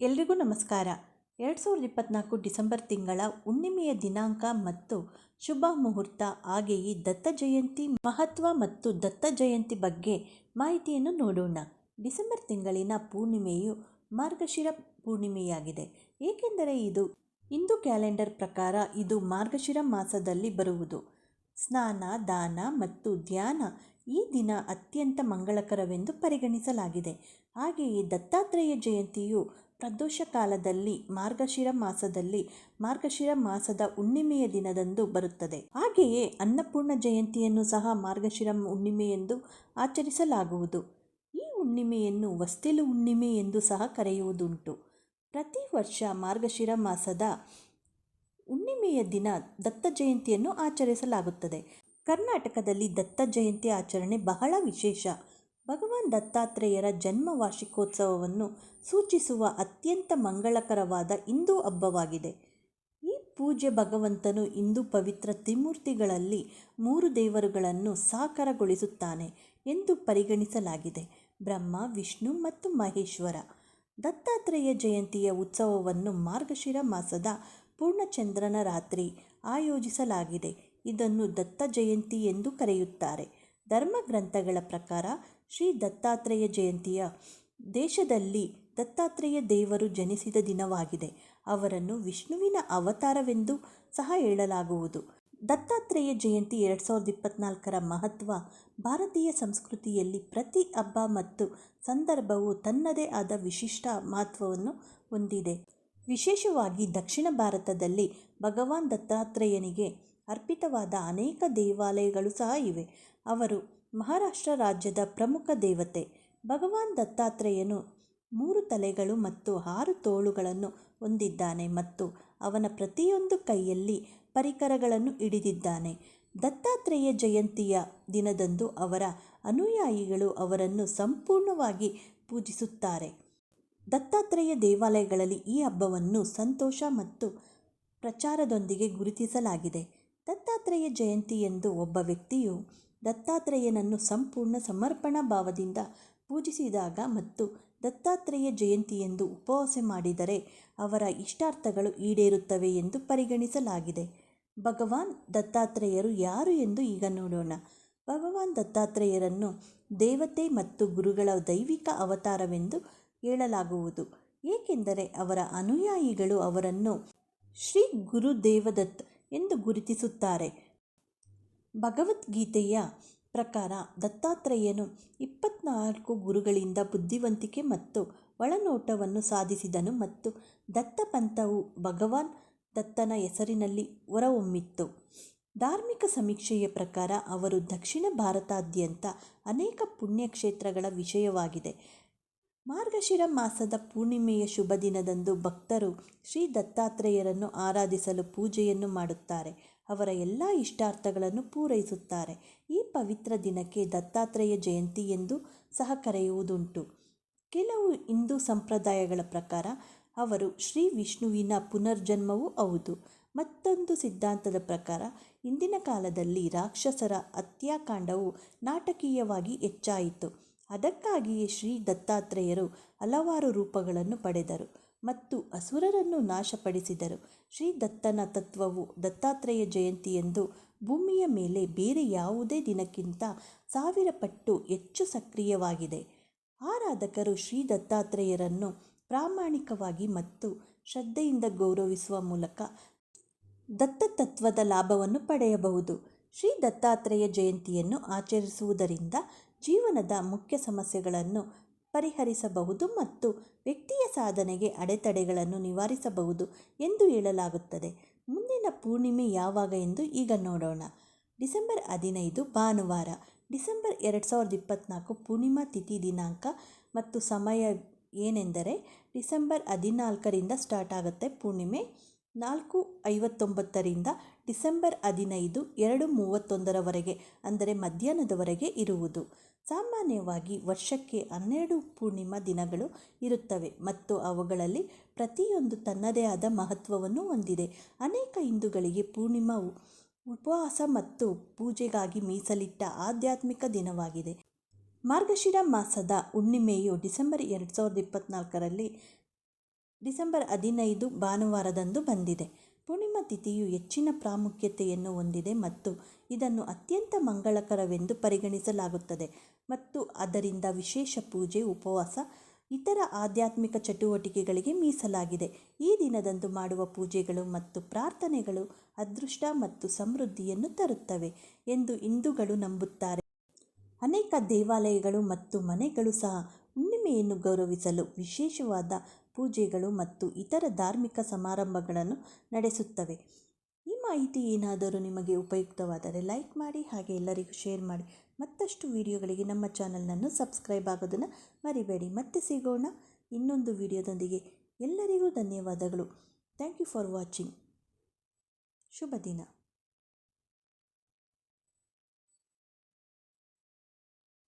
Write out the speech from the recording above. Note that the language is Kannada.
ಎಲ್ರಿಗೂ ನಮಸ್ಕಾರ. ಎರಡು ಸಾವಿರದ ಇಪ್ಪತ್ತ್ನಾಲ್ಕು ಡಿಸೆಂಬರ್ ತಿಂಗಳ ಹುಣ್ಣಿಮೆಯ ದಿನಾಂಕ ಮತ್ತು ಶುಭ ಮುಹೂರ್ತ, ಹಾಗೆಯೇ ದತ್ತ ಜಯಂತಿ ಮಹತ್ವ ಮತ್ತು ದತ್ತ ಜಯಂತಿ ಬಗ್ಗೆ ಮಾಹಿತಿಯನ್ನು ನೋಡೋಣ. ಡಿಸೆಂಬರ್ ತಿಂಗಳಿನ ಪೂರ್ಣಿಮೆಯು ಮಾರ್ಗಶಿರ ಪೂರ್ಣಿಮೆಯಾಗಿದೆ. ಏಕೆಂದರೆ ಇದು ಹಿಂದೂ ಕ್ಯಾಲೆಂಡರ್ ಪ್ರಕಾರ ಇದು ಮಾರ್ಗಶಿರ ಮಾಸದಲ್ಲಿ ಬರುವುದು. ಸ್ನಾನ, ದಾನ ಮತ್ತು ಧ್ಯಾನ ಈ ದಿನ ಅತ್ಯಂತ ಮಂಗಳಕರವೆಂದು ಪರಿಗಣಿಸಲಾಗಿದೆ. ಹಾಗೆಯೇ ದತ್ತಾತ್ರೇಯ ಜಯಂತಿಯು ಪ್ರದೋಷ ಕಾಲದಲ್ಲಿ, ಮಾರ್ಗಶಿರ ಮಾಸದಲ್ಲಿ, ಮಾರ್ಗಶಿರ ಮಾಸದ ಹುಣ್ಣಿಮೆಯ ದಿನದಂದು ಬರುತ್ತದೆ. ಹಾಗೆಯೇ ಅನ್ನಪೂರ್ಣ ಜಯಂತಿಯನ್ನು ಸಹ ಮಾರ್ಗಶಿರ ಹುಣ್ಣಿಮೆಯೆಂದು ಆಚರಿಸಲಾಗುವುದು. ಈ ಹುಣ್ಣಿಮೆಯನ್ನು ವಸ್ತಿಲು ಹುಣ್ಣಿಮೆ ಎಂದು ಸಹ ಕರೆಯುವುದುಂಟು. ಪ್ರತಿ ವರ್ಷ ಮಾರ್ಗಶಿರ ಮಾಸದ ಹುಣ್ಣಿಮೆಯ ದಿನ ದತ್ತ ಜಯಂತಿಯನ್ನು ಆಚರಿಸಲಾಗುತ್ತದೆ. ಕರ್ನಾಟಕದಲ್ಲಿ ದತ್ತ ಜಯಂತಿ ಆಚರಣೆ ಬಹಳ ವಿಶೇಷ. ಭಗವಾನ್ ದತ್ತಾತ್ರೇಯರ ಜನ್ಮ ವಾರ್ಷಿಕೋತ್ಸವವನ್ನು ಸೂಚಿಸುವ ಅತ್ಯಂತ ಮಂಗಳಕರವಾದ ಹಿಂದೂ ಹಬ್ಬವಾಗಿದೆ. ಈ ಪೂಜೆ ಭಗವಂತನು ಹಿಂದೂ ಪವಿತ್ರ ತ್ರಿಮೂರ್ತಿಗಳಲ್ಲಿ ಮೂರು ದೇವರುಗಳನ್ನು ಸಾಕಾರಗೊಳಿಸುತ್ತಾನೆ ಎಂದು ಪರಿಗಣಿಸಲಾಗಿದೆ. ಬ್ರಹ್ಮ, ವಿಷ್ಣು ಮತ್ತು ಮಹೇಶ್ವರ. ದತ್ತಾತ್ರೇಯ ಜಯಂತಿಯ ಉತ್ಸವವನ್ನು ಮಾರ್ಗಶಿರ ಮಾಸದ ಪೂರ್ಣಚಂದ್ರನ ರಾತ್ರಿ ಆಯೋಜಿಸಲಾಗಿದೆ. ಇದನ್ನು ದತ್ತ ಜಯಂತಿ ಎಂದು ಕರೆಯುತ್ತಾರೆ. ಧರ್ಮಗ್ರಂಥಗಳ ಪ್ರಕಾರ ಶ್ರೀ ದತ್ತಾತ್ರೇಯ ಜಯಂತಿಯ ದೇಶದಲ್ಲಿ ದತ್ತಾತ್ರೇಯ ದೇವರು ಜನಿಸಿದ ದಿನವಾಗಿದೆ. ಅವರನ್ನು ವಿಷ್ಣುವಿನ ಅವತಾರವೆಂದು ಸಹ ಹೇಳಲಾಗುವುದು. ದತ್ತಾತ್ರೇಯ ಜಯಂತಿ ಎರಡು ಸಾವಿರದ ಇಪ್ಪತ್ನಾಲ್ಕರ ಮಹತ್ವ ಭಾರತೀಯ ಸಂಸ್ಕೃತಿಯಲ್ಲಿ ಪ್ರತಿ ಹಬ್ಬ ಮತ್ತು ಸಂದರ್ಭವು ತನ್ನದೇ ಆದ ವಿಶಿಷ್ಟ ಮಹತ್ವವನ್ನು ಹೊಂದಿದೆ. ವಿಶೇಷವಾಗಿ ದಕ್ಷಿಣ ಭಾರತದಲ್ಲಿ ಭಗವಾನ್ ದತ್ತಾತ್ರೇಯನಿಗೆ ಅರ್ಪಿತವಾದ ಅನೇಕ ದೇವಾಲಯಗಳು ಸಹ ಇವೆ. ಅವರು ಮಹಾರಾಷ್ಟ್ರ ರಾಜ್ಯದ ಪ್ರಮುಖ ದೇವತೆ ಭಗವಾನ್ ದತ್ತಾತ್ರೇಯನು ಮೂರು ತಲೆಗಳು ಮತ್ತು ಆರು ತೋಳುಗಳನ್ನು ಹೊಂದಿದ್ದಾನೆ ಮತ್ತು ಅವನ ಪ್ರತಿಯೊಂದು ಕೈಯಲ್ಲಿ ಪರಿಕರಗಳನ್ನು ಹಿಡಿದಿದ್ದಾನೆ. ದತ್ತಾತ್ರೇಯ ಜಯಂತಿಯ ದಿನದಂದು ಅವರ ಅನುಯಾಯಿಗಳು ಅವರನ್ನು ಸಂಪೂರ್ಣವಾಗಿ ಪೂಜಿಸುತ್ತಾರೆ. ದತ್ತಾತ್ರೇಯ ದೇವಾಲಯಗಳಲ್ಲಿ ಈ ಹಬ್ಬವನ್ನು ಸಂತೋಷ ಮತ್ತು ಪ್ರಚಾರದೊಂದಿಗೆ ಗುರುತಿಸಲಾಗಿದೆ. ದತ್ತಾತ್ರೇಯ ಜಯಂತಿ ಎಂದು ಒಬ್ಬ ವ್ಯಕ್ತಿಯು ದತ್ತಾತ್ರೇಯನನ್ನು ಸಂಪೂರ್ಣ ಸಮರ್ಪಣಾ ಭಾವದಿಂದ ಪೂಜಿಸಿದಾಗ ಮತ್ತು ದತ್ತಾತ್ರೇಯ ಜಯಂತಿಯಂದು ಉಪವಾಸ ಮಾಡಿದರೆ ಅವರ ಇಷ್ಟಾರ್ಥಗಳು ಈಡೇರುತ್ತವೆ ಎಂದು ಪರಿಗಣಿಸಲಾಗಿದೆ. ಭಗವಾನ್ ದತ್ತಾತ್ರೇಯರು ಯಾರು ಎಂದು ಈಗ ನೋಡೋಣ. ಭಗವಾನ್ ದತ್ತಾತ್ರೇಯರನ್ನು ದೇವತೆ ಮತ್ತು ಗುರುಗಳ ದೈವಿಕ ಅವತಾರವೆಂದು ಹೇಳಲಾಗುವುದು. ಏಕೆಂದರೆ ಅವರ ಅನುಯಾಯಿಗಳು ಅವರನ್ನು ಶ್ರೀ ಗುರುದೇವದತ್ ಎಂದು ಗುರುತಿಸುತ್ತಾರೆ. ಭಗವದ್ಗೀತೆಯ ಪ್ರಕಾರ ದತ್ತಾತ್ರೇಯನು ಇಪ್ಪತ್ನಾಲ್ಕು ಗುರುಗಳಿಂದ ಬುದ್ಧಿವಂತಿಕೆ ಮತ್ತು ಒಳನೋಟವನ್ನು ಸಾಧಿಸಿದನು ಮತ್ತು ದತ್ತಪಂಥವು ಭಗವಾನ್ ದತ್ತನ ಹೆಸರಿನಲ್ಲಿ ಹೊರಹೊಮ್ಮಿತ್ತು. ಧಾರ್ಮಿಕ ಸಮೀಕ್ಷೆಯ ಪ್ರಕಾರ ಅವರು ದಕ್ಷಿಣ ಭಾರತಾದ್ಯಂತ ಅನೇಕ ಪುಣ್ಯಕ್ಷೇತ್ರಗಳ ವಿಷಯವಾಗಿದೆ. ಮಾರ್ಗಶಿರ ಮಾಸದ ಪೂರ್ಣಿಮೆಯ ಶುಭ ದಿನದಂದು ಭಕ್ತರು ಶ್ರೀ ದತ್ತಾತ್ರೇಯರನ್ನು ಆರಾಧಿಸಲು ಪೂಜೆಯನ್ನು ಮಾಡುತ್ತಾರೆ. ಅವರ ಎಲ್ಲ ಇಷ್ಟಾರ್ಥಗಳನ್ನು ಪೂರೈಸುತ್ತಾರೆ. ಈ ಪವಿತ್ರ ದಿನಕ್ಕೆ ದತ್ತಾತ್ರೇಯ ಜಯಂತಿ ಎಂದು ಸಹ ಕರೆಯುವುದುಂಟು ಕೆಲವು ಹಿಂದೂ ಸಂಪ್ರದಾಯಗಳ ಪ್ರಕಾರ ಅವರು ಶ್ರೀ ವಿಷ್ಣುವಿನ ಪುನರ್ಜನ್ಮವೂ ಹೌದು. ಮತ್ತೊಂದು ಸಿದ್ಧಾಂತದ ಪ್ರಕಾರ ಇಂದಿನ ಕಾಲದಲ್ಲಿ ರಾಕ್ಷಸರ ಹತ್ಯಾಕಾಂಡವು ನಾಟಕೀಯವಾಗಿ ಹೆಚ್ಚಾಯಿತು. ಅದಕ್ಕಾಗಿಯೇ ಶ್ರೀ ದತ್ತಾತ್ರೇಯರು ಹಲವಾರು ರೂಪಗಳನ್ನು ಪಡೆದರು ಮತ್ತು ಅಸುರರನ್ನು ನಾಶಪಡಿಸಿದರು. ಶ್ರೀ ದತ್ತನ ತತ್ವವು ದತ್ತಾತ್ರೇಯ ಜಯಂತಿಯಂದು ಭೂಮಿಯ ಮೇಲೆ ಬೇರೆ ಯಾವುದೇ ದಿನಕ್ಕಿಂತ ಸಾವಿರ ಪಟ್ಟು ಹೆಚ್ಚು ಸಕ್ರಿಯವಾಗಿದೆ. ಆರಾಧಕರು ಶ್ರೀ ದತ್ತಾತ್ರೇಯರನ್ನು ಪ್ರಾಮಾಣಿಕವಾಗಿ ಮತ್ತು ಶ್ರದ್ಧೆಯಿಂದ ಗೌರವಿಸುವ ಮೂಲಕ ದತ್ತತತ್ವದ ಲಾಭವನ್ನು ಪಡೆಯಬಹುದು. ಶ್ರೀ ದತ್ತಾತ್ರೇಯ ಜಯಂತಿಯನ್ನು ಆಚರಿಸುವುದರಿಂದ ಜೀವನದ ಮುಖ್ಯ ಸಮಸ್ಯೆಗಳನ್ನು ಪರಿಹರಿಸಬಹುದು ಮತ್ತು ವ್ಯಕ್ತಿಯ ಸಾಧನೆಗೆ ಅಡೆತಡೆಗಳನ್ನು ನಿವಾರಿಸಬಹುದು ಎಂದು ಹೇಳಲಾಗುತ್ತದೆ. ಮುಂದಿನ ಪೂರ್ಣಿಮೆ ಯಾವಾಗ ಎಂದು ಈಗ ನೋಡೋಣ. ಡಿಸೆಂಬರ್ ಹದಿನೈದು, ಭಾನುವಾರ. ಡಿಸೆಂಬರ್ ಎರಡು ಸಾವಿರದ ಇಪ್ಪತ್ತ್ನಾಲ್ಕು ಪೂರ್ಣಿಮಾ ತಿಥಿ ದಿನಾಂಕ ಮತ್ತು ಸಮಯ ಏನೆಂದರೆ ಡಿಸೆಂಬರ್ ಹದಿನಾಲ್ಕರಿಂದ ಸ್ಟಾರ್ಟ್ ಆಗುತ್ತೆ ಪೂರ್ಣಿಮೆ. ನಾಲ್ಕು ಐವತ್ತೊಂಬತ್ತರಿಂದ ಡಿಸೆಂಬರ್ ಹದಿನೈದು, ಎರಡು ಮೂವತ್ತೊಂದರವರೆಗೆ, ಅಂದರೆ ಮಧ್ಯಾಹ್ನದವರೆಗೆ ಇರುವುದು. ಸಾಮಾನ್ಯವಾಗಿ ವರ್ಷಕ್ಕೆ ಹನ್ನೆರಡು ಪೂರ್ಣಿಮಾ ದಿನಗಳು ಇರುತ್ತವೆ ಮತ್ತು ಅವುಗಳಲ್ಲಿ ಪ್ರತಿಯೊಂದು ತನ್ನದೇ ಆದ ಮಹತ್ವವನ್ನು ಹೊಂದಿದೆ. ಅನೇಕ ಹಿಂದೂಗಳಿಗೆ ಪೂರ್ಣಿಮಾ ಉಪವಾಸ ಮತ್ತು ಪೂಜೆಗಾಗಿ ಮೀಸಲಿಟ್ಟ ಆಧ್ಯಾತ್ಮಿಕ ದಿನವಾಗಿದೆ. ಮಾರ್ಗಶಿರ ಮಾಸದ ಹುಣ್ಣಿಮೆಯು ಡಿಸೆಂಬರ್ ಎರಡು ಸಾವಿರದ ಇಪ್ಪತ್ತ್ನಾಲ್ಕರಲ್ಲಿ ಡಿಸೆಂಬರ್ ಹದಿನೈದು ಭಾನುವಾರದಂದು ಬಂದಿದೆ. ಪೂರ್ಣಿಮಾ ತಿಥಿಯು ಹೆಚ್ಚಿನ ಪ್ರಾಮುಖ್ಯತೆಯನ್ನು ಹೊಂದಿದೆ ಮತ್ತು ಇದನ್ನು ಅತ್ಯಂತ ಮಂಗಳಕರವೆಂದು ಪರಿಗಣಿಸಲಾಗುತ್ತದೆ. ಮತ್ತು ಅದರಿಂದ ವಿಶೇಷ ಪೂಜೆ, ಉಪವಾಸ, ಇತರ ಆಧ್ಯಾತ್ಮಿಕ ಚಟುವಟಿಕೆಗಳಿಗೆ ಮೀಸಲಾಗಿದೆ. ಈ ದಿನದಂದು ಮಾಡುವ ಪೂಜೆಗಳು ಮತ್ತು ಪ್ರಾರ್ಥನೆಗಳು ಅದೃಷ್ಟ ಮತ್ತು ಸಮೃದ್ಧಿಯನ್ನು ತರುತ್ತವೆ ಎಂದು ಹಿಂದೂಗಳು ನಂಬುತ್ತಾರೆ. ಅನೇಕ ದೇವಾಲಯಗಳು ಮತ್ತು ಮನೆಗಳು ಸಹ ಹುಣ್ಣಿಮೆಯನ್ನು ಗೌರವಿಸಲು ವಿಶೇಷವಾದ ಪೂಜೆಗಳು ಮತ್ತು ಇತರ ಧಾರ್ಮಿಕ ಸಮಾರಂಭಗಳನ್ನು ನಡೆಸುತ್ತವೆ. ಈ ಮಾಹಿತಿ ಏನಾದರೂ ನಿಮಗೆ ಉಪಯುಕ್ತವಾದರೆ ಲೈಕ್ ಮಾಡಿ ಹಾಗೆ ಎಲ್ಲರಿಗೂ ಶೇರ್ ಮಾಡಿ. ಮತ್ತಷ್ಟು ವಿಡಿಯೋಗಳಿಗೆ ನಮ್ಮ ಚಾನಲನ್ನು ಸಬ್ಸ್ಕ್ರೈಬ್ ಆಗೋದನ್ನು ಮರಿಬೇಡಿ. ಮತ್ತೆ ಸಿಗೋಣ ಇನ್ನೊಂದು ವಿಡಿಯೋದೊಂದಿಗೆ. ಎಲ್ಲರಿಗೂ ಧನ್ಯವಾದಗಳು. Thank you for watching. ಶುಭ ದಿನ.